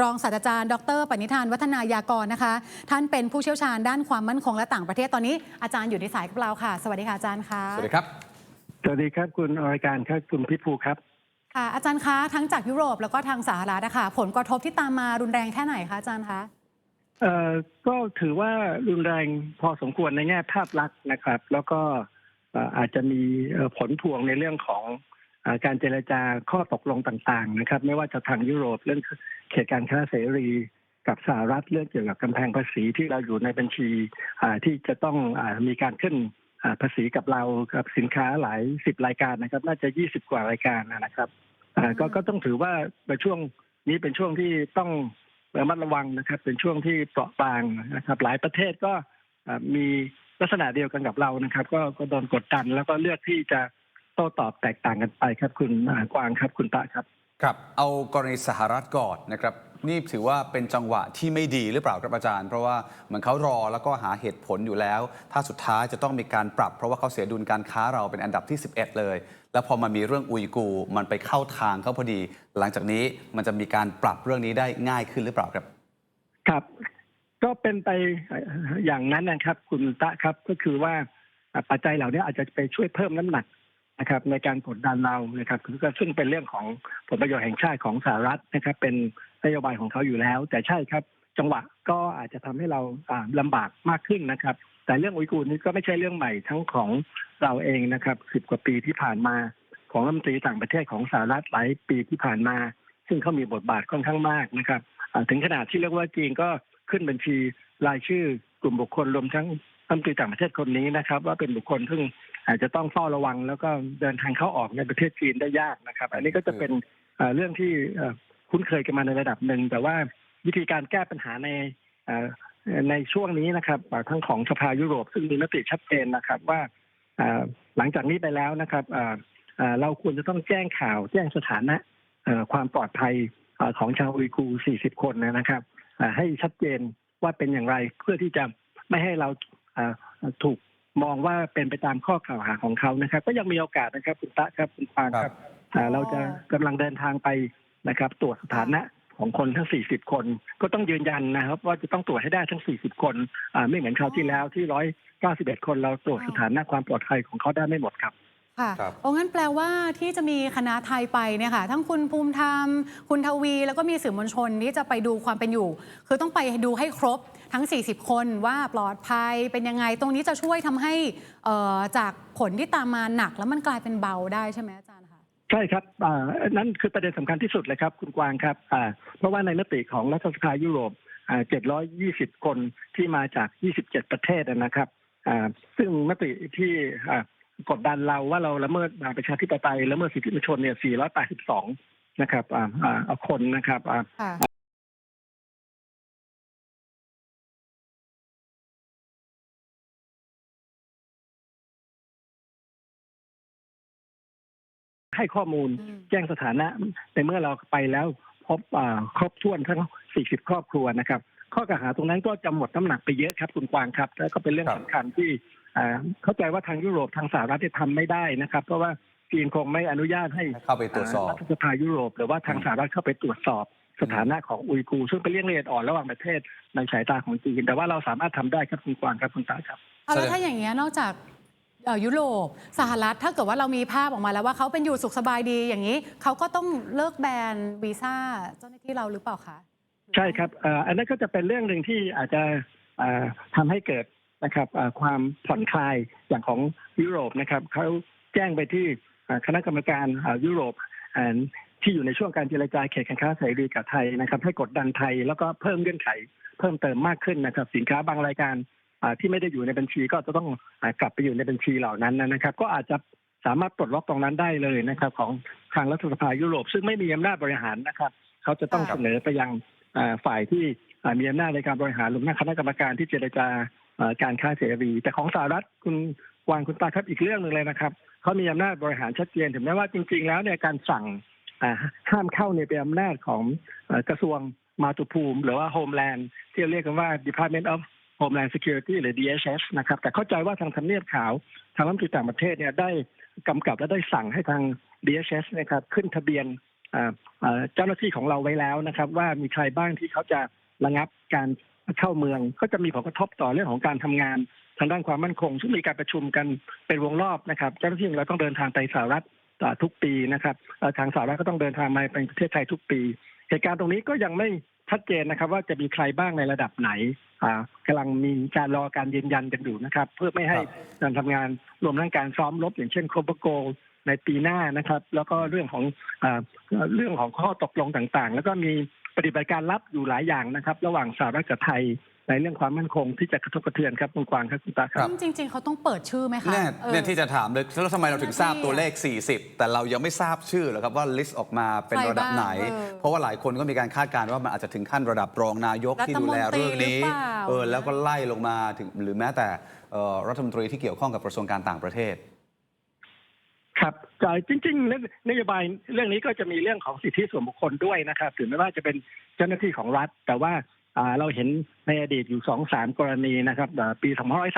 รองศาสตราจารย์ ดรปณิธานวัฒนายากรนะคะ ท่านเป็นผู้เชี่ยวชาญด้านความมั่นคงและต่างประเทศตอนนี้อาจารย์อยู่ในสายกับเราค่ะ สวัสดีค่ะอาจารย์คะสวัสดีครับ สวัสดีครับคุณอรายการครับคุณพิภูครับค่ะอาจารย์คะทั้งจากยุโรปแล้วก็ทางสหรัฐนะคะผลกระทบที่ตามมารุนแรงแค่ไหนคะอาจารย์คะเอ่อก็ถือว่ารุนแรงพอสมควรในแง่ภาพลักษณ์นะครับ แล้วก็เอ่ออาจจะมีเอ่อผลพวงในเรื่องของเอ่อ การเจรจาข้อตกลงต่างๆ นะครับ ไม่ว่าจะทางยุโรปเรื่องเขตการค้าเสรีกับสหรัฐเรื่องเกี่ยวกับกำแพงภาษีที่เราอยู่ในบัญชีอ่าที่จะต้องอามีการขึ้นอ่าภาษีกับเรากับสินค้าหลายสิบรายการนะครับ น่าจะยี่สิบกว่ารายการนะครับอ่าก็ก็ต้องถือว่าในช่วงนี้เป็นช่วงที่ต้องระมัดระวังนะครับ เป็นช่วงที่เปราะบางนะครับ หลายประเทศก็อ่ามีลักษณะเดียวกันกับเรานะครับ ก็ก็โดนกดดันแล้วก็เลือกที่จะโต้ตอบแตกต่างกันไปครับคุณอ่ากวางครับคุณตาครับ ครับ เอากรณีสหรัฐก่อนนะครับนี่ถือว่าเป็นจังหวะที่ไม่ดีหรือเปล่าครับอาจารย์ เพราะว่าเหมือนเขารอแล้วก็หาเหตุผลอยู่แล้ว ถ้าสุดท้ายจะต้องมีการปรับ เพราะว่าเขาเสียดุลการค้าเราเป็นอันดับที่ 11 เลย แล้วพอมามีเรื่องอุยกูร์มันไปเข้าทางเขาพอดี หลังจากนี้มันจะมีการปรับเรื่องนี้ได้ง่ายขึ้นหรือเปล่าครับ ครับ ก็เป็นไปเอ่ออย่างนั้นนะครับ คุณตะครับก็คือว่าอ่าปัจจัยเหล่านี้อาจจะไปช่วยเพิ่มน้ำหนัก นะครับในการกดดันเรานะครับซึ่งเป็นเรื่องของผลประโยชน์แห่งชาติของสหรัฐนะครับ เป็นนโยบายของเขาอยู่แล้ว แต่ใช่ครับ จังหวะก็อาจจะทำให้เราอ่าลำบากมากขึ้นนะครับ แต่เรื่องอุยกูร์นี้ก็ไม่ใช่เรื่องใหม่ทั้งของเราเองนะครับสิบกว่าปีที่ผ่านมาของรัฐมนตรีต่างประเทศของสหรัฐหลายปีที่ผ่านมา ซึ่งเขามีบทบาทค่อนข้างมากนะครับถึงขนาดที่เรียกว่าจีนก็ขึ้นบัญชีรายชื่อกลุ่มบุคคลรวมทั้งรัฐมนตรีต่างประเทศคนนี้นะครับ ว่าเป็นบุคคลซึ่ง อาจจะต้องเฝ้าระวัง แล้วก็เดินทางเข้าออกในประเทศจีนได้ยากนะครับ อันนี้ก็จะเป็นเรื่องที่คุ้นเคยกันมาในระดับหนึ่ง แต่ว่าวิธีการแก้ปัญหาในในช่วงนี้นะครับทั้งของสภายุโรปซึ่งมีมติชัดเจนนะครับว่าหลังจากนี้ไปแล้วนะครับเราควรจะต้องแจ้งข่าวแจ้งสถานะความปลอดภัยของชาวอุยกูร์40 คนนะครับให้ชัดเจนว่าเป็นอย่างไรเพื่อที่จะไม่ให้เราถูก มองว่าเป็นไปตามข้อกล่าวหาของเขานะครับ ก็ยังมีโอกาสนะครับคุณตะครับคุณปางครับอ่าเราจะกำลังเดินทางไปนะครับ ตรวจสถานะของคนทั้ง 40 คน ก็ต้องยืนยันนะครับ ว่าจะต้องตรวจให้ได้ทั้ง 40 คนอ่าไม่เหมือนคราวที่แล้วที่ 191 คนเราตรวจสถานะความปลอดภัยของเขาได้ไม่หมดครับ ค่ะครับ โอ้งั้นแปลว่าที่จะมีคณะไทยไปเนี่ยค่ะ ทั้งคุณภูมิธรรม คุณทวี แล้วก็มีสื่อมวลชนที่จะไปดูความเป็นอยู่ คือต้องไปดูให้ครบทั้ง 40 คนว่าปลอดภัยเป็นยังไง ตรงนี้จะช่วยทำให้เอ่อจากผลที่ตามมาหนักแล้วมันกลายเป็นเบาได้ใช่ไหมอาจารย์คะ ใช่ครับอ่านั่นคือประเด็นสำคัญที่สุดเลยครับ คุณกวางครับอ่าเพราะว่าในมติของรัฐสภายุโรปอ่า720 คนที่มาจาก 27 ประเทศนะครับอ่าซึ่งมติที่อ่า กดดันเราว่าเราละเมิดอ่าประชาธิปไตยละเมิดสิทธิมนุษยชนเนี่ย 482 นะครับ อ่าอ่าคนนะครับอ่าค่ะให้ข้อมูลอืมแจ้งสถานะในเมื่อเราไปแล้วพบอ่าครบถ้วนทั้ง 40 ครอบครัวนะครับ ข้อกล่าวหาตรงนั้นก็จะหมดน้ำหนักไปเยอะครับคุณกวางครับ แล้วก็เป็นเรื่องครับสำคัญที่อ่า เข้าใจว่าทางยุโรปทางสหรัฐจะทำไม่ได้นะครับ เพราะว่าจีนคงไม่อนุญาตให้เข้าไปตรวจสอบรัฐสภายุโรป หรือว่าทางสหรัฐเข้าไปตรวจสอบสถานะของอุยกูร์ซึ่งเป็นเรื่องละเอียดอ่อนระหว่างประเทศในสายตาของจีน แต่ว่าเราสามารถทำได้ครับคุณกวางครับคุณตาครับเอาแล้วแสดงถ้าอย่างเงี้ยนอกจากเอ่อยุโรปสหรัฐถ้าเกิดว่าเรามีภาพออกมาแล้วว่าเขาเป็นอยู่สุขสบายดีอย่างนี้เขาก็ต้องเลิกแบนวีซ่าเจ้าหน้าที่เราหรือเปล่าคะใช่ครับเอ่ออันนั้นก็จะเป็นเรื่องหนึ่งที่อาจจะเอ่อทำให้เกิด นะครับเอ่อความผ่อนคลายอย่างของยุโรปนะครับเขาแจ้งไปที่เอ่อคณะกรรมการเอ่อยุโรปเอ่อที่อยู่ในช่วงการเจรจาเขตการค้าเสรีกับไทยนะครับ ให้กดดันไทยแล้วก็เพิ่มเงื่อนไข เพิ่มเติมมากขึ้นนะครับ สินค้าบางรายการอ่าที่ไม่ได้อยู่ในบัญชีก็จะต้องอากลับไปอยู่ในบัญชีเหล่านั้นนะครับ ก็อาจจะสามารถปลดล็อกตรงนั้นได้เลยนะครับ ของทางรัฐสภายุโรป ซึ่งไม่มีอำนาจบริหารนะครับเขาจะต้องครับเสนอไปยังอ่าฝ่ายที่อ่ามีอำนาจในการบริหารรวมทั้งคณะกรรมการที่เจรจาอ่า การค้าเสรี แต่ของสหรัฐคุณวางคุณตาครับอีกเรื่องหนึ่งเลยนะครับเขามีอำนาจบริหารชัดเจนถึงแม้ว่าจริง ๆ แล้วเนี่ยการสั่งห้ามเข้าเนี่ยเป็นอำนาจของกระทรวงมาตุภูมิ หรือว่า Homeland ที่เรียกกันว่า Department of Homeland Security หรือ DHS นะครับ แต่เข้าใจว่าทางทำเนียบขาว ทางรัฐมนตรีต่างประเทศเนี่ยได้กำกับและได้สั่งให้ทาง DHS นะครับขึ้นทะเบียนเจ้าหน้าที่ของเราไว้แล้วนะครับ ว่ามีใครบ้างที่เขาจะระงับการ เข้าเมือง ก็จะมีผลกระทบต่อเรื่องของการทำงานทางด้านความมั่นคง ซึ่งมีการประชุมกันเป็นวงรอบนะครับเจ้าหน้าที่ของเราต้องเดินทางไปสหรัฐอ่าทุกปีนะครับเอ่อทางสหรัฐก็ต้องเดินทางมาเป็นประเทศไทยทุกปี เหตุการณ์ตรงนี้ก็ยังไม่ชัดเจนนะครับ ว่าจะมีใครบ้างในระดับไหนอ่ากำลังมีการรอการยืนยันกันอยู่นะครับ เพื่อไม่ให้ครับการทำงานรวมทั้งการซ้อมรบอย่างเช่นโคบโก ในปีหน้านะครับ แล้วก็เรื่องของอาเรื่องของข้อตกลงต่างๆ แล้วก็มีปฏิบัติการลับอยู่หลายอย่างนะครับ ระหว่างสหรัฐกับไทยในเรื่องความมั่นคงที่จะกระทบกระเทือนครับคุณกวางครับคุณตาครับจริง ๆ เขาต้องเปิดชื่อไหมคะเนี่ยออเนี่ยที่จะถามเลยแล้วทำไมเราถึงทราบตัวเลข 40 แต่เรายังไม่ทราบชื่อเหรอครับว่าลิสต์ออกมาเป็นใครระดับไหนบ้างเออเพราะว่าหลายคนก็มีการคาดการณ์ว่ามันอาจจะถึงขั้นระดับรองนายกที่ดูแลเรื่องนี้รัฐมนตรีหรือเปล่าเออแล้วก็ไล่ลงมาถึงหรือแม้แต่เอ่อรัฐมนตรีที่เกี่ยวข้องกับกระทรวงการต่างประเทศ ครับจ่ายจริงๆเรื่องนโยบายเรื่องนี้ก็จะมีเรื่องของสิทธิส่วนบุคคลด้วยนะครับถึงแม้ว่าจะเป็นเจ้าหน้าที่ของรัฐ แต่ว่าอ่าเราเห็นในอดีตอยู่สองสามกรณีนะครับอ่าปี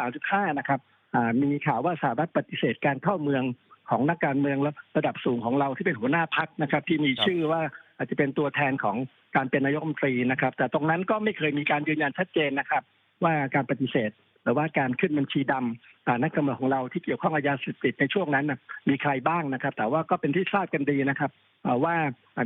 2535นะครับอ่ามีข่าวว่าสหรัฐปฏิเสธการเข้าเมืองของนักการเมืองระดับสูงของเราที่เป็นหัวหน้าพักนะครับ ที่มีครับชื่อว่าอาจจะเป็นตัวแทนของการเป็นนายกรัฐมนตรีนะครับ แต่ตรงนั้นก็ไม่เคยมีการยืนยันชัดเจนนะครับ ว่าการปฏิเสธ หรือว่าการขึ้นบัญชีดำอ่านักการเมืองของเราที่เกี่ยวข้องกับยาเสพติดในช่วงนั้นน่ะมีใครบ้างนะครับ แต่ว่าก็เป็นที่ทราบกันดีนะครับอ่าว่า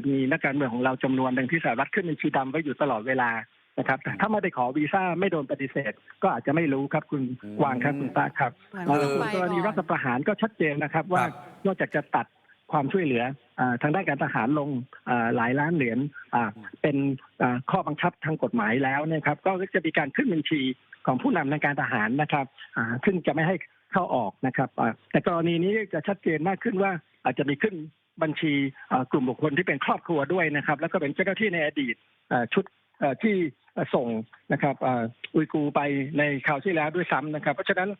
มีนักการเมืองของเราจำนวนหนึ่งที่สหรัฐขึ้นบัญชีดำไว้อยู่ตลอดเวลานะครับแต่ถ้าไม่ได้ขอวีซ่าไม่โดนปฏิเสธ ก็อาจจะไม่รู้ครับคุณอืมกวางครับคุณตาครับเหมือนเอ่อไปส่วนกรณีก่อนรัฐประหารก็ชัดเจนนะครับ ว่าครับนอกจากจะตัด ความช่วยเหลืออทางด้านการทหารลงหลายล้านเหรียญเป็นข้อบังคับทางกฎหมายแล้วเนะครับก็จะมีการขึ้นบัญชีของผู้นำในการทหารนะครับซึ่งจะไม่ให้เข้าออกนะครับแต่กรณีนี้จะชัดเจนมากขึ้นว่าอาจจะมีขึ้นบัญชีกลุ่มบุคคลที่เป็นครอบครัวด้วยนะครับ แล้วก็เป็นเจ้าหน้าที่ในอดีตชุดที่ส่งนะครับอุยกูไปในคราวที่แล้วด้วยซ้ำนะครับ เพราะฉะนั้น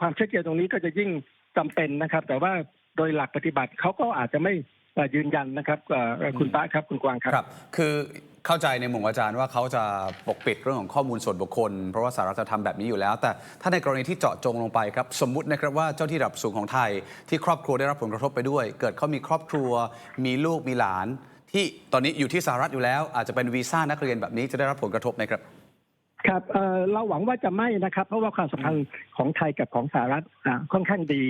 ความชัดเจนตรงนี้ก็จะยิ่งจำเป็นนะครับ แต่ว่า โดยหลักปฏิบัติเขาก็อาจจะไม่เอ่อยืนยันนะครับเอ่อเอ่อคุณตาครับคุณกวางครับครับ คือเข้าใจในมุมอาจารย์ว่าเขาจะปกปิดเรื่องของข้อมูลส่วนบุคคล เพราะว่าสหรัฐจะทำแบบนี้อยู่แล้ว แต่ถ้าในกรณีที่เจาะจงลงไปครับ สมมุตินะครับว่าเจ้าที่ระดับสูงของไทย ที่ครอบครัวได้รับผลกระทบไปด้วย เกิดเขามีครอบครัว มีลูกมีหลาน ที่ตอนนี้อยู่ที่สหรัฐอยู่แล้ว อาจจะเป็นวีซ่านักเรียนแบบนี้จะได้รับผลกระทบไหมครับครับเอ่อเราหวังว่าจะไม่นะครับ เพราะว่าความสัมพันธ์ของไทยกับของสหรัฐอ่าค่อนข้างดี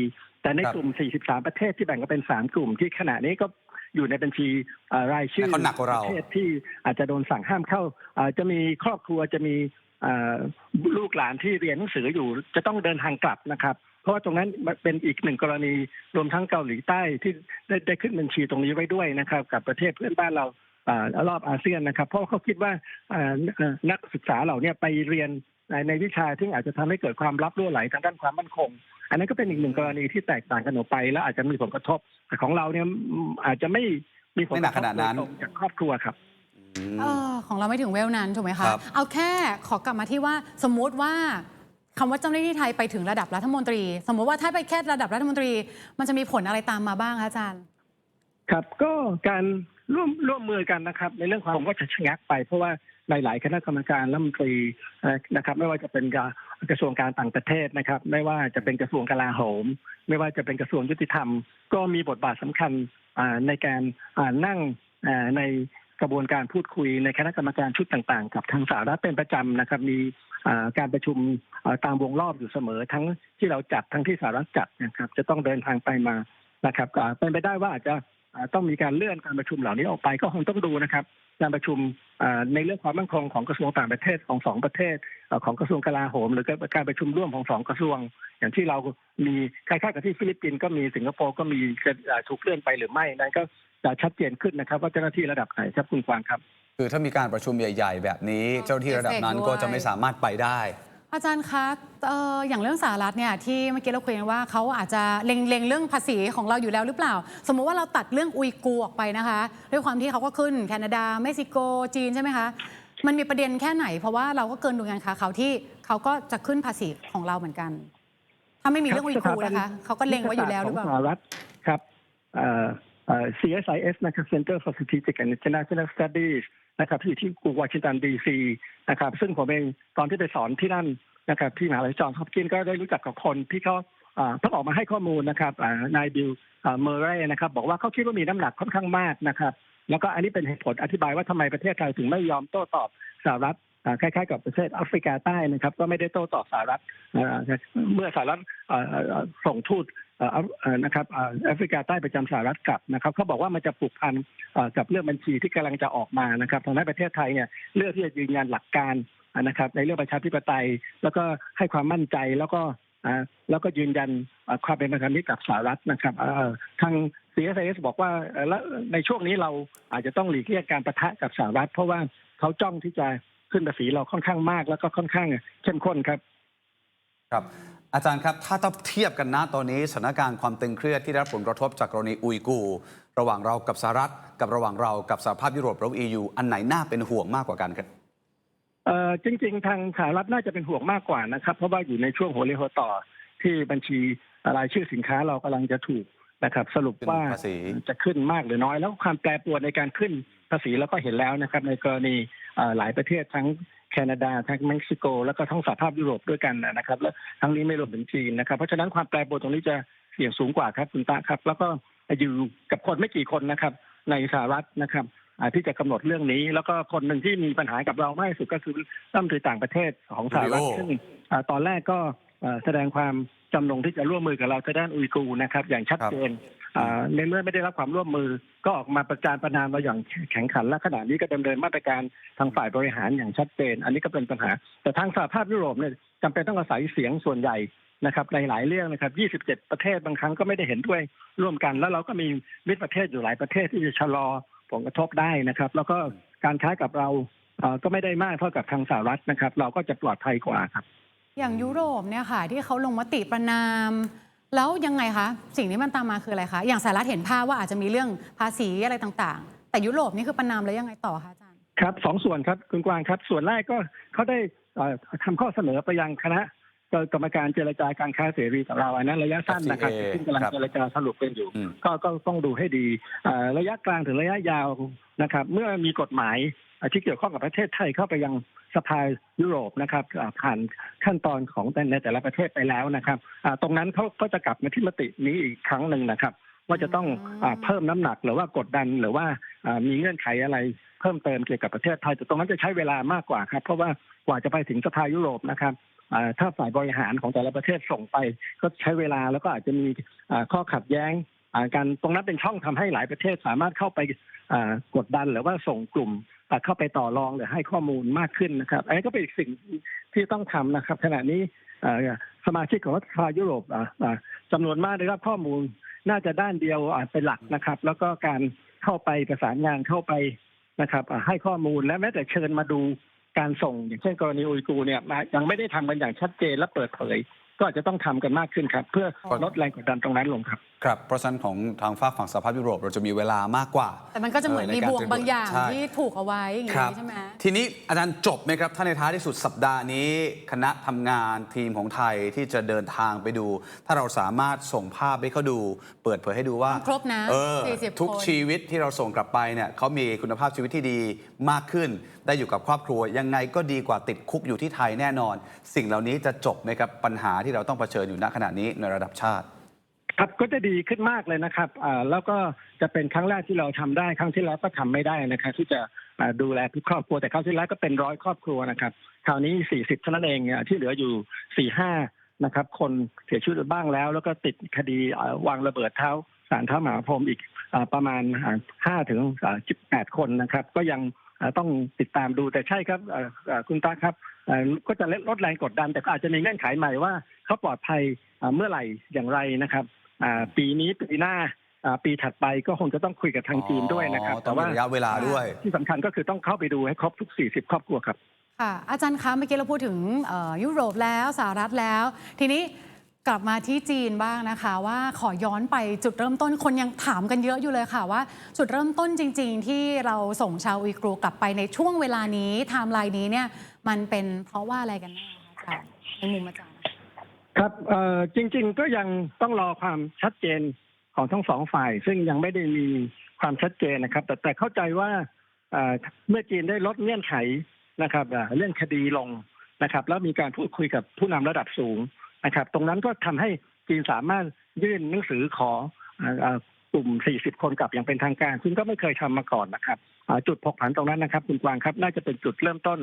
แต่ในครับกลุ่ม 43 ประเทศที่แบ่งกันเป็น 3 กลุ่มที่ขณะนี้ก็อยู่ในบัญชีอ่ารายชื่อแต่เขาหนักกว่าเราประเทศที่อาจจะโดนสั่งห้ามเข้าอ่าจะมีครอบครัวจะมีอ่าลูกหลานที่เรียนหนังสืออยู่จะต้องเดินทางกลับนะครับ เพราะว่าตรงนั้นมันเป็นอีกหนึ่งกรณีรวมทั้งเกาหลีใต้ที่ได้ได้ขึ้นบัญชีตรงนี้ไว้ด้วยนะครับ กับประเทศเพื่อนบ้านเราอ่ารอบอาเซียนนะครับ เพราะว่าเขาคิดว่าอ่าเอ่อนักศึกษาเหล่าเนี้ไปเรียน ในในวิชาที่อาจจะทำให้เกิดความลับรั่วไหลทางด้านความมั่นคง อันนั้นก็เป็นอีกหนึ่งกรณีที่แตกต่างกันออกไป แล้วอาจจะมีผลกระทบแต่ของเราเนี่ยอืมอาจจะไม่มีผลไม่กหนัระกทขบนาดนั้นโยตรงจากครอบครัวครับเออของเราไม่ถึงเวลนั้นถูกไหมคะครับเอาแค่ขอกลับมาที่ว่าสมมุติว่าคำว่าเจ้าหน้าที่ไทยไปถึงระดับรัฐมนตรี สมมุติว่าถ้าไปแค่ระดับรัฐมนตรี มันจะมีผลอะไรตามมาบ้างคะอาจารย์ ครับก็การ ร่วมร่วมมือกันนะครับ ในเรื่องความผมก็จะชะงักไป เพราะว่าหลาย ๆ คณะกรรมการรัฐมนตรีนะครับ ไม่ว่าจะเป็นกระทรวงการต่างประเทศนะครับ ไม่ว่าจะเป็นกระทรวงกลาโหม ไม่ว่าจะเป็นกระทรวงยุติธรรม ก็มีบทบาทสำคัญในการนั่งในกระบวนการพูดคุยในคณะกรรมการชุดต่าง ๆ กับทางสหรัฐเป็นประจำนะครับ มีการประชุมตามวงรอบอยู่เสมอ ทั้งที่เราจัดทั้งที่สหรัฐจัดนะครับ จะต้องเดินทางไปมานะครับเป็นไปได้ว่าอาจจะ ต้องมีการเลื่อนการประชุมเหล่านี้ออกไปก็คงต้องดูนะครับการประชุมอ่าในเรื่องความมั่นคงของกระทรวงต่างประเทศของสองประเทศอ่าของกระทรวงกลาโหม หรือการประชุมร่วมของสองกระทรวง อย่างที่เรามีคล้ายๆกับที่ฟิลิปปินส์ก็มีสิงคโปร์ก็มีจะอ่าถูกเลื่อนไปหรือไม่นั้นก็จะชัดเจนขึ้นนะครับ ว่าเจ้าหน้าที่ระดับไหนครับคุณกวางครับ คือถ้ามีการประชุมใหญ่ ๆ แบบนี้ เจ้าที่ระดับนั้นเอฟเฟกต์ก็ด้วยจะไม่สามารถไปได้ อาจารย์คะเอออย่างเรื่องสหรัฐเนี่ยที่เมื่อกี้เราคุยกันว่าเขาอาจจะเล็งเลงเรื่องภาษีของเราอยู่แล้วหรือเปล่า สมมุติว่าเราตัดเรื่องอุยกูออกไปนะคะ ด้วยความที่เขาก็ขึ้นแคนาดาเม็กซิโกจีนใช่ไหมคะมันมีประเด็นแค่ไหน เพราะว่าเราก็เกินดุลการค้าเขาที่เขาก็จะขึ้นภาษีของเราเหมือนกัน ถ้าไม่มีเรื่องอุยกูนะคะเขาก็เล็งไว้อยู่แล้วหรือเปล่าสหรัฐครับ CSIS นะครับ Center for Strategic and International Studies นะครับที่อยู่ที่กรุงวอชิงตันดีซีนะครับ ซึ่งผมเองตอนที่ไปสอนที่นั่นนะครับที่มหาวิทยาลัยจอห์นฮอปกินส์ก็ได้รู้จักกับคนที่เขาอ่าเพิ่งออกมาให้ข้อมูลนะครับนายบิลอ่าเมอร์เรย์นะครับ บอกว่าเขาคิดว่ามีน้ำหนักค่อนข้างมากนะครับ แล้วก็อันนี้เป็นเหตุผลอธิบายว่าทำไมประเทศไทยถึงไม่ยอมโต้ตอบสหรัฐคล้ายๆกับประเทศแอฟริกาใต้นะครับ ก็ไม่ได้โต้ตอบสหรัฐเมื่อสหรัฐอ่อส่งทูต นะครับอ่าแอฟริกาใต้ประจำสหรัฐกลับนะครับเขาบอกว่ามันจะผูกพันกับเรื่องบัญชีที่กำลังจะออกมานะครับทางด้านประเทศไทยเนี่ยเลือกที่จะยืนยันหลักการนะครับ ในเรื่องประชาธิปไตย แล้วก็ให้ความมั่นใจแล้วก็อ่าแล้วก็ยืนยันความเป็นพันธมิตรกับสหรัฐนะครับอ่อทาง CSIS บอกว่าเอ่อแล้วในช่วงนี้เราอาจจะต้องหลีกเลี่ยงการประทะกับสหรัฐ เพราะว่าเขาจ้องที่จะขึ้นภาษีเราค่อนข้างมาก แล้วก็ค่อนข้างเข้มข้นครับ ครับ อาจารย์ครับ ถ้าต้องเทียบกันนะตอนนี้สถานการณ์ความตึงเครียดที่ได้รับผลกระทบจากกรณีอุยกูร์ระหว่างเรากับสหรัฐ กับระหว่างเรากับสหภาพยุโรปหรือ EU อันไหนน่าเป็นห่วงมากกว่ากันครับเอ่อจริง ๆ ทางสหรัฐน่าจะเป็นห่วงมากกว่านะครับ เพราะว่าอยู่ในช่วงหัวเรียวหัวต่อที่บัญชีรายชื่อสินค้าเรากำลังจะถูกนะครับสรุปว่าขึ้นภาษีจะขึ้นมากหรือน้อย แล้วความแปรปรวนในการขึ้นภาษีเราก็เห็นแล้วนะครับ ในกรณีเอ่อหลายประเทศทั้ง แคนาดาทั้งเม็กซิโก แล้วก็ทั้งสหภาพยุโรปด้วยกันนะครับแล้วทั้งนี้ไม่รวมถึงจีนนะครับเพราะฉะนั้นความแปรปรวนตรงนี้จะเสี่ยงสูงกว่าครับคุณตาครับ แล้วก็อยู่กับคนไม่กี่คนนะครับ ในสหรัฐนะครับอ่าที่จะกำหนดเรื่องนี้ แล้วก็คนหนึ่งที่มีปัญหากับเรามากที่สุดก็คือรัฐมนตรีต่างประเทศของสหรัฐ Rubio ซึ่งอ่าตอนแรกก็อ่า แสดงความจำนงที่จะร่วมมือกับเราทางด้านอุยกูร์นะครับ อย่างชัดเจนอ่าในเมื่อไม่ได้รับความร่วมมือก็ออกมาประจานประนามเราอย่างแข็งขันและขณะนี้ก็ดำเนินมาตรการทางฝ่ายบริหารอย่างชัดเจน อันนี้ก็เป็นปัญหา แต่ทางสหภาพยุโรปเนี่ยจำเป็นต้องอาศัยเสียงส่วนใหญ่นะครับในหลายเรื่องนะครับ 27 ประเทศบางครั้งก็ไม่ได้เห็นด้วยร่วมกัน แล้วเราก็มีมิตรประเทศอยู่หลายประเทศที่จะชะลอผลกระทบได้นะครับ แล้วก็การค้ากับเราเอ่อก็ไม่ได้มากเท่ากับทางสหรัฐนะครับ เราก็จะปลอดภัยกว่าครับ อย่างยุโรปเนี่ยค่ะที่เขาลงมติประนาม แล้วยังไงคะ สิ่งที่มันตามมาคืออะไรคะ อย่างสหรัฐเห็นภาพว่าอาจจะมีเรื่องภาษีอะไรต่างๆ แต่ยุโรปนี่คือประนามแล้วยังไงต่อคะอาจารย์ครับสองส่วนครับคุณกวางครับ ส่วนแรกก็เขาได้เอ่อทำข้อเสนอไปยังคณะกรรมการเจรจาการค้าเสรีกับเราอันนั้นระยะสั้นนะครับ FTA ซึ่งกำลังครับเจรจาสรุปเป็นอยู่อืมก็ก็ต้องดูให้ดีเอ่อระยะกลางถึงระยะยาวนะครับ เมื่อมีกฎหมายเอ่อที่เกี่ยวข้องกับประเทศไทยเข้าไปยัง สภายุโรปนะครับผ่านขั้นตอนของแต่ในแต่ละประเทศไปแล้วนะครับตรงนั้นเขาก็จะกลับมาที่มตินี้อีกครั้งหนึ่งนะครับ ว่าจะต้องอเพิ่มน้ำหนักหรือว่ากดดันหรือว่ามีเงื่อนไขอะไรเพิ่มเติมเกี่ยวกับประเทศไทยแต่ตรงนั้นจะใช้เวลามากกว่าครับ เพราะว่ากว่าจะไปถึงสภายุโรปนะครับถ้าฝ่ายบริหารของแต่ละประเทศส่งไป ก็ใช้เวลาแล้วก็อาจจะมีข้อขัดแย้งการตรงนั้นเป็นช่องทำให้หลายประเทศสามารถเข้าไปกดดันหรือว่าส่งกลุ่ม เข้าไปต่อรองหรือให้ข้อมูลมากขึ้นนะครับ อันนี้ก็เป็นอีกสิ่งที่ต้องทำนะครับ ขณะนี้สมาชิกของรัฐสภายุโรปอ่าอ่าจำนวนมากได้รับข้อมูลน่าจะด้านเดียวอ่าเป็นหลักนะครับ แล้วก็การเข้าไปประสานงานเข้าไปนะครับให้ข้อมูลและแม้แต่เชิญมาดูการส่ง อย่างเช่นกรณีอุยกูเนี่ยยังไม่ได้ทำกันอย่างชัดเจนและเปิดเผยก็อาจจะต้องทำกันมากขึ้นครับ เพื่อลดแรงกดดันตรงนั้นลงครับครับเพราะฉะนั้นของทางฝากฝั่งสหภาพยุโรปเราจะมีเวลามากกว่า แต่มันก็จะเหมือนเออในมีการบ่วงบางอย่างใช่ ที่ถูกเอาไว้อย่างครับนี้ใช่ไหม ทีนี้อาจารย์จบไหมครับ ถ้าในท้ายที่สุดสัปดาห์นี้ คณะทำงานทีมของไทยที่จะเดินทางไปดู ถ้าเราสามารถส่งภาพให้เขาดู เปิดเผยให้ดูว่าครบนะเออ40ทุกคน ชีวิตที่เราส่งกลับไปเนี่ยเขามีคุณภาพชีวิตที่ดีมากขึ้น ได้อยู่กับครอบครัวยังไงก็ดีกว่าติดคุกอยู่ที่ไทยแน่นอน สิ่งเหล่านี้จะจบไหมครับปัญหาที่เราต้องเผชิญอยู่ณขณะนี้ในระดับชาติ ครับก็จะดีขึ้นมากเลยนะครับแล้วก็จะเป็นครั้งแรกที่เราทำได้ครั้งที่แล้วก็ทำไม่ได้นะครับที่จะดูแลทุกครอบครัวแต่ครั้งที่แล้วก็เป็นร้อยครอบครัวนะครับคราวนี้40เท่านั้นเองที่เหลืออยู่4 5นะครับ คนเสียชีวิตบ้างแล้ว แล้วก็ติดคดีวางระเบิดเท้าสารเท้าหมาพรมอีกประมาณ5ถึง18คนนะครับ ก็ยังต้องติดตามดูแต่ใช่ครับคุณตาครับก็จะลดแรงกดดันแต่ก็อาจจะมีเงื่อนไขใหม่ว่าเขาปลอดภัยเมื่อไหร่อย่างไรนะครับ ปีนี้ปีหน้าอ่าปีถัดไปก็คงจะต้องคุยกับทางจีนด้วยนะครับอ๋อต้องมีระยะเวลาด้วย ที่สำคัญก็คือต้องเข้าไปดูให้ครบทุก 40 ครอบครัวครับค่ะอาจารย์คะเมื่อกี้เราพูดถึงเอ่อยุโรปแล้วสหรัฐแล้ว ทีนี้กลับมาที่จีนบ้างนะคะว่าขอย้อนไปจุดเริ่มต้นคนยังถามกันเยอะอยู่เลยค่ะว่า จุดเริ่มต้นจริง ๆ ที่เราส่งชาวอุยกรูกลับไปในช่วงเวลานี้ไทม์ไลน์นี้เนี่ยมันเป็นเพราะว่าอะไรกันแน่คะอาจารย์ในมุมอาจารย์ ครับจริง ๆ ก็ยังต้องรอความชัดเจนของทั้งสองฝ่าย ซึ่งยังไม่ได้มีความชัดเจนนะครับ แต่แต่เข้าใจว่าเมื่อจีนได้ลดเงื่อนไขนะครับเรื่องคดีลงนะครับ แล้วมีการพูดคุยกับผู้นำระดับสูงนะครับ ตรงนั้นก็ทำให้จีนสามารถยื่นหนังสือขออกลุ่ม 40 คนกลับอย่างเป็นทางการ ซึ่งก็ไม่เคยทำมาก่อนนะครับจุดผกผันตรงนั้นนะครับ คุณกวางครับน่าจะเป็นจุดเริ่มต้น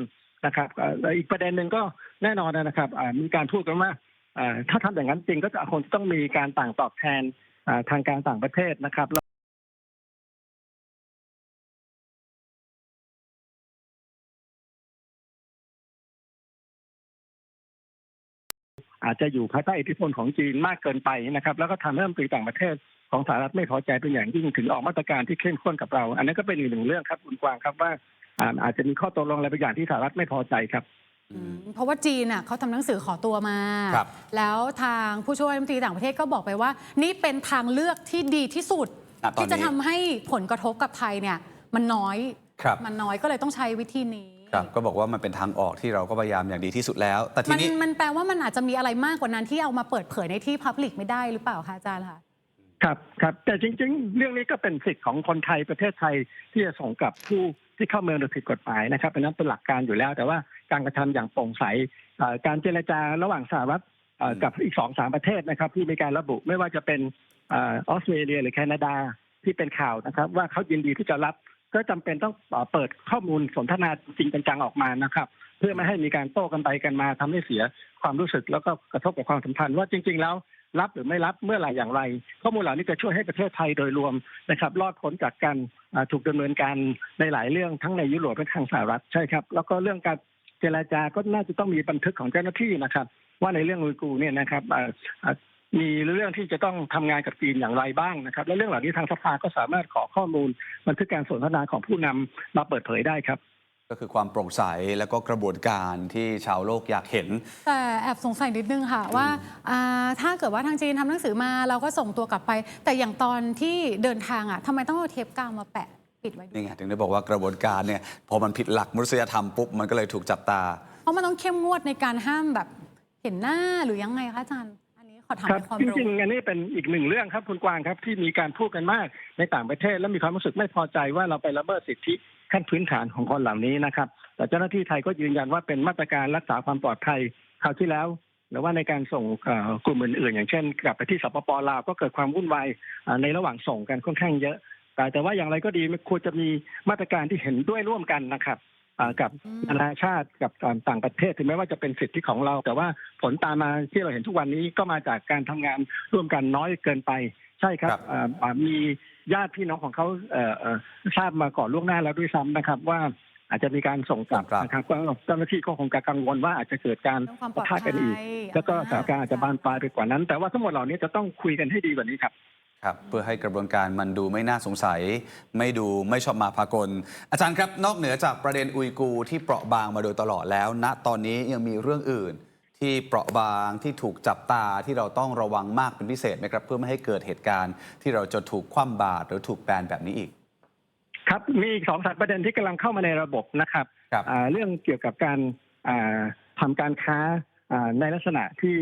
นะครับอีกประเด็นหนึ่งก็แน่นอนนะครับมีการพูดกันว่า ถ้าทำอย่างนั้นจริงก็จะคงต้องมีการต่างตอบแทนทางการต่างประเทศนะครับอาจจะอยู่ภายใต้อิทธิพลของจีนมากเกินไปนะครับ แล้วก็ทำให้รัฐมนตรีต่างประเทศของสหรัฐไม่พอใจเป็นอย่างยิ่งถึงออกมาตรการที่เข้มข้นกับเรา อันนั้นก็เป็นอีกหนึ่งเรื่องครับคุณกวางครับว่าอาจจะมีข้อตกลงอะไรบางอย่างที่สหรัฐไม่พอใจครับ เพราะว่าจีนน่ะเขาทำหนังสือขอตัวมา ครับแล้วทางผู้ช่วยรัฐมนตรีต่างประเทศก็บอกไปว่า นี่เป็นทางเลือกที่ดีที่สุด ณตอนที่จะนี้ทำให้ผลกระทบกับไทยเนี่ย มันน้อยครับ มันน้อยก็เลยต้องใช้วิธีนี้ ครับก็บอกว่ามันเป็นทางออกที่เราก็พยายามอย่างดีที่สุดแล้ว แต่ทีมันนี้ มันแปลว่ามันอาจจะมีอะไรมากกว่านั้นที่เอามาเปิดเผยในที่พับลิกไม่ได้หรือเปล่าคะอาจารย์คะครับครับแต่จริง ๆ เรื่องนี้ก็เป็นสิทธิ์ของคนไทยประเทศไทยที่จะส่งกลับผู้ ที่เข้าเมืองโดยผิดกฎหมายนะครับอันนั้นเป็นหลักการอยู่แล้ว แต่ว่าการกระทำอย่างโปร่งใสเอ่อการเจรจาระหว่างสหรัฐเอ่อกับอีกสองสามประเทศนะครับ ที่มีการระบุไม่ว่าจะเป็นเออออสเตรเลียหรือแคนาดาที่เป็นข่าวนะครับ ว่าเขายินดีที่จะรับก็จำเป็นต้องเอ่อเปิดข้อมูลสนทนาจริงจังๆออกมานะครับ เพื่อไม่ให้มีการโต้กันไปกันมาทำให้เสียความรู้สึกแล้วก็กระทบกับความสัมพันธ์ว่าจริง ๆ แล้ว รับหรือไม่รับเมื่อไหร่อย่างไร ข้อมูลเหล่านี้จะช่วยให้ประเทศไทยโดยรวมนะครับ รอดพ้นจากการถูกดำเนินการในหลายเรื่องทั้งในยุโรปและทางสหรัฐใช่ครับ แล้วก็เรื่องการเจรจาก็น่าจะต้องมีบันทึกของเจ้าหน้าที่นะครับ ว่าในเรื่องอุยกูร์เนี่ยนะครับมีเรื่องที่จะต้องทำงานกับจีนอย่างไรบ้างนะครับ และเรื่องเหล่านี้ทางสภาก็สามารถขอข้อมูลบันทึกการสนทนาของผู้นำมาเปิดเผยได้ครับ ก็คือความโปร่งใสแล้วก็กระบวนการที่ชาวโลกอยากเห็น แต่แอบสงสัยนิดนึงค่ะว่าอ่าถ้าเกิดว่าทางจีนทำหนังสือมาเราก็ส่งตัวกลับไป แต่อย่างตอนที่เดินทางอะทำไมต้องเอาเทปกาวมาแปะปิดไว้ด้วยนี่ไงถึงได้บอกว่ากระบวนการเนี่ยพอมันผิดหลักมนุษยธรรมปุ๊บมันก็เลยถูกจับตา เพราะมันต้องเข้มงวดในการห้ามแบบเห็นหน้าหรือยังไงคะอาจารย์ อันนี้ขอถามครับในความจรู้ ริงๆอันนี้เป็นอีกหนึ่งเรื่องครับคุณกวางครับที่มีการพูดกันมากในต่างประเทศและมีความรู้สึกไม่พอใจว่าเราไปละเมิดสิทธิ ขั้นพื้นฐานของคนเหล่านี้นะครับ แต่เจ้าหน้าที่ไทยก็ยืนยันว่าเป็นมาตรการรักษาความปลอดภัยคราวที่แล้วหรือว่าในการส่งเอ่อกลุ่มอื่นๆ อย่างเช่น กลับไปที่สปปลาวก็เกิดความวุ่นวายอ่าในระหว่างส่งกันค่อนข้างเยอะ แต่แต่ว่าอย่างไรก็ดีมันควรจะมีมาตรการที่เห็นด้วยร่วมกันนะครับอ่ากับนานาชาติกับต่างประเทศถึงแม้ว่าจะเป็นสิทธิของเรา แต่ว่าผลตามมาที่เราเห็นทุกวันนี้ก็มาจากการทำงานร่วมกันน้อยเกินไป ใช่ครับครับอ่าอ่ามี ญาติพี่น้องของเขาเอ่อเอ่อทราบมาก่อนล่วงหน้าแล้วด้วยซ้ำนะครับ ว่าอาจจะมีการส่งกลับครับนะครับก็เจ้าหน้าที่ก็คงจะกังวลว่าอาจจะเกิดการเรื่องความปปะลอดทะภักันอีกยแล้วก็สถานการณ์อาจจะบานปลายไปกว่านั้น แต่ว่าทั้งหมดเหล่านี้จะต้องคุยกันให้ดีกว่านี้ครับครับเพื่อให้กระบวนการมันดูไม่น่าสงสัย ไม่ดูไม่ชอบมาพากล อาจารย์ครับ นอกเหนือจากประเด็นอุยกูร์ที่เปราะบางมาโดยตลอดแล้วณตอนนี้ยังมีเรื่องอื่น ที่เปราะบางที่ถูกจับตาที่เราต้องระวังมากเป็นพิเศษไหมครับ เพื่อไม่ให้เกิดเหตุการณ์ ที่เราจะถูกคว่ำบาตรหรือถูกแบนแบบนี้อีก ครับมีอีกสองสามประเด็นที่กำลังเข้ามาในระบบนะครับครับอ่าเรื่องเกี่ยวกับการอ่าทำการค้าอ่าในลักษณะที่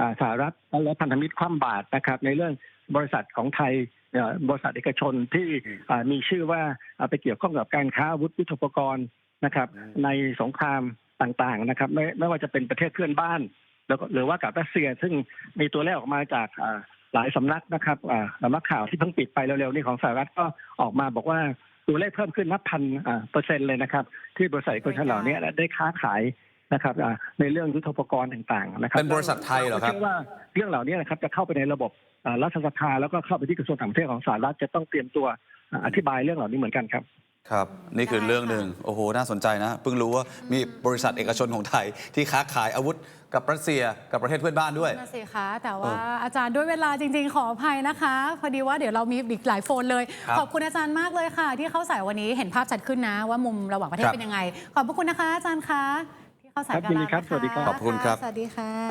อ่าสหรัฐและพันธมิตรคว่ำบาตรนะครับ ในเรื่องบริษัทของไทยเอ่อบริษัทเอกชนที่อ่ามีชื่อว่าอ่าไปเกี่ยวข้องกับการค้าอาวุธยุทโธปกรณ์นะครับ ในสงคราม ต่างๆนะครับ ไม่ไม่ว่าจะเป็นประเทศเพื่อนบ้าน แล้วก็หรือว่ากับรัสเซีย ซึ่งมีตัวเลขออกมาจากอ่าหลายสำนักนะครับอ่าสำนักข่าวที่เพิ่งปิดไปเร็วๆนี่ของสหรัฐก็ออกมาบอกว่าตัวเลขเพิ่มขึ้นนับพันอ่าเปอร์เซ็นต์เลยนะครับ ที่บริษัทเอกชนเหล่านี้ได้ค้าขายนะครับอ่าในเรื่องยุทโธปกรณ์ต่างๆนะครับเป็นบริษัทไทยเหรอครับเชื่อว่าเรื่องเหล่านี้นะครับจะเข้าไปในระบบอ่ารัฐสภาแล้วก็เข้าไปที่กระทรวงต่างประเทศของสหรัฐจะต้องเตรียมตัวอ่าอธิบายเรื่องเหล่านี้เหมือนกันครับ ครับ นี่คือเรื่องหนึ่งโอ้โห น่าสนใจนะ เพิ่งรู้ว่ามีบริษัทเอกชนของไทย ที่ค้าขายอาวุธกับรัสเซียกับประเทศเพื่อนบ้านด้วยนั่นสิคะแต่ว่าอาจารย์ด้วยเวลาจริง ๆ ขออภัยนะคะ พอดีว่าเดี๋ยวเรามีอีกหลายโฟนเลยครับขอบคุณอาจารย์มากเลยค่ะ ที่เข้าสายวันนี้เห็นภาพชัดขึ้นนะ ว่ามุมระหว่างประเทศครับเป็นยังไง ขอบพระคุณนะคะอาจารย์คะที่เข้าสายครับกับยินดีเราครับนะะสวัสดีครับขอบคุณครับ สวัสดีค่ะ